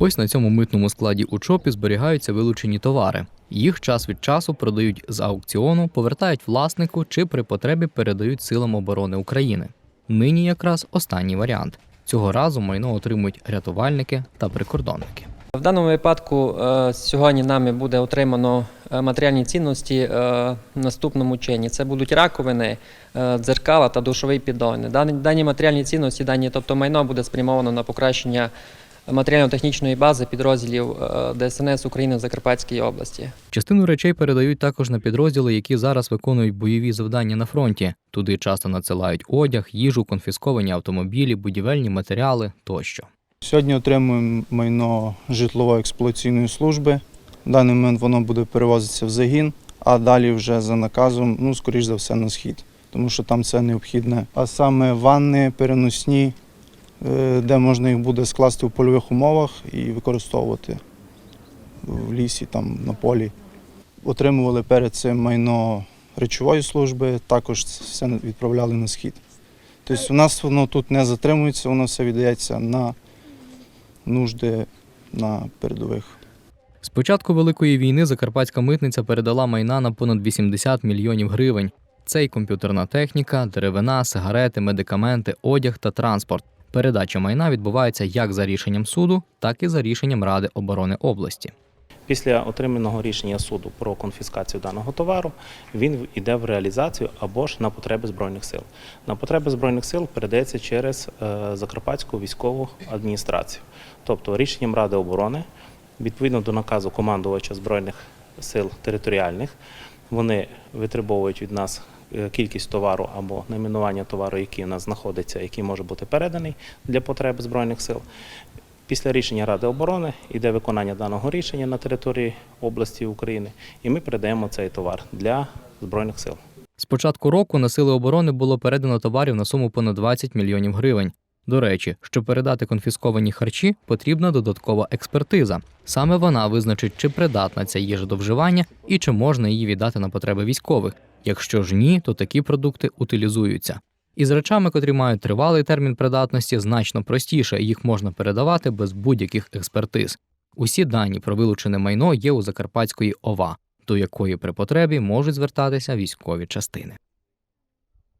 Ось на цьому митному складі у ЧОПі зберігаються вилучені товари. Їх час від часу продають з аукціону, повертають власнику чи при потребі передають силам оборони України. Нині якраз останній варіант. Цього разу майно отримують рятувальники та прикордонники. В даному випадку е, сьогодні нами буде отримано е, матеріальні цінності е, в наступному чині. Це будуть раковини, дзеркала та душовий піддон. Дані матеріальні цінності, дані, тобто майно буде спрямовано на покращення матеріально-технічної бази підрозділів е, ДСНС України в Закарпатській області. Частину речей передають також на підрозділи, які зараз виконують бойові завдання на фронті. Туди часто надсилають одяг, їжу, конфісковані автомобілі, будівельні матеріали тощо. Сьогодні отримуємо майно житлово-експлуатаційної служби. В даний момент воно буде перевозитися в загін, а далі вже за наказом, ну, скоріш за все, на схід, тому що там це необхідне. А саме ванни переносні, де можна їх буде скласти в польових умовах і використовувати в лісі, там, на полі. Отримували перед цим майно речової служби, також все відправляли на схід. Тобто у нас воно тут не затримується, воно все віддається на нужди на передових. З початку Великої війни Закарпатська митниця передала майна на понад 80 мільйонів гривень. Це й комп'ютерна техніка, деревина, сигарети, медикаменти, одяг та транспорт. Передача майна відбувається як за рішенням суду, так і за рішенням Ради оборони області. Після отриманого рішення суду про конфіскацію даного товару він йде в реалізацію або ж на потреби збройних сил. На потреби збройних сил передається через е, Закарпатську військову адміністрацію, тобто рішенням Ради оборони, відповідно до наказу командувача збройних сил територіальних, вони витребовують від нас е, кількість товару або найменування товару, який у нас знаходиться, який може бути переданий для потреб збройних сил. Після рішення Ради оборони йде виконання даного рішення на території області України, і ми передаємо цей товар для збройних сил. З початку року на сили оборони було передано товарів на суму понад 20 мільйонів гривень. До речі, щоб передати конфісковані харчі, потрібна додаткова експертиза. Саме вона визначить, чи придатна ця їжа до вживання і чи можна її віддати на потреби військових. Якщо ж ні, то такі продукти утилізуються. Із речами, котрі мають тривалий термін придатності, значно простіше, їх можна передавати без будь-яких експертиз. Усі дані про вилучене майно є у Закарпатської ОВА, до якої при потребі можуть звертатися військові частини.